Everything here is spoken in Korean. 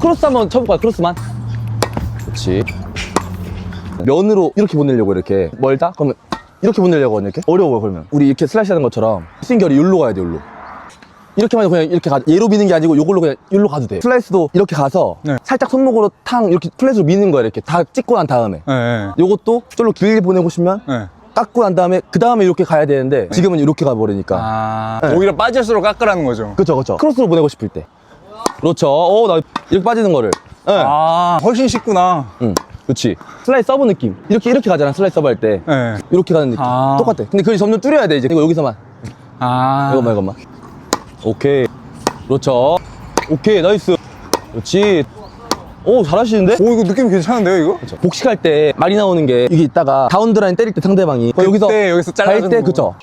크로스 한번 쳐볼까요? 크로스만. 그렇지. 면으로 이렇게 보내려고 이렇게 멀다? 그러면 이렇게 보내려고 하면 이렇게 어려워요 그러면 우리 이렇게 슬라이스 하는 것처럼 스윙결이 여기로 가야 돼 여기로 이렇게만 해도 그냥 이렇게 가 얘로 미는 게 아니고 요걸로 그냥 여기로 가도 돼 슬라이스도 이렇게 가서 네. 살짝 손목으로 탕 이렇게 플랫으로 미는 거야 이렇게 다 찍고 난 다음에 네, 네. 요것도 쫄로 길게 보내고 싶으면 네. 깎고 난 다음에 그 다음에 이렇게 가야 되는데 지금은 이렇게 가버리니까 아, 네. 오히려 빠질수록 깎으라는 거죠. 그쵸 그쵸 크로스로 보내고 싶을 때 그렇죠. 어 나 이렇게 빠지는 거를. 네. 아, 훨씬 쉽구나. 응 그렇지 슬라이스 서브 느낌. 이렇게 이렇게 가잖아 슬라이스 서브 할때. 네. 이렇게 가는 느낌. 아. 똑같아. 근데 그걸 점점 줄여야 돼 이제. 이거 여기서만. 아, 이것만 이것만. 오케이. 그렇죠. 오케이 나이스. 그렇지. 오 잘하시는데? 오, 이거 느낌 괜찮은데요, 이거? 그렇죠. 복식할 때 말이 나오는 게 이게 있다가 다운드라인 때릴 때 상대방이 거의 여기서 여기서 갈 잘라주는 때 거구나. 그쵸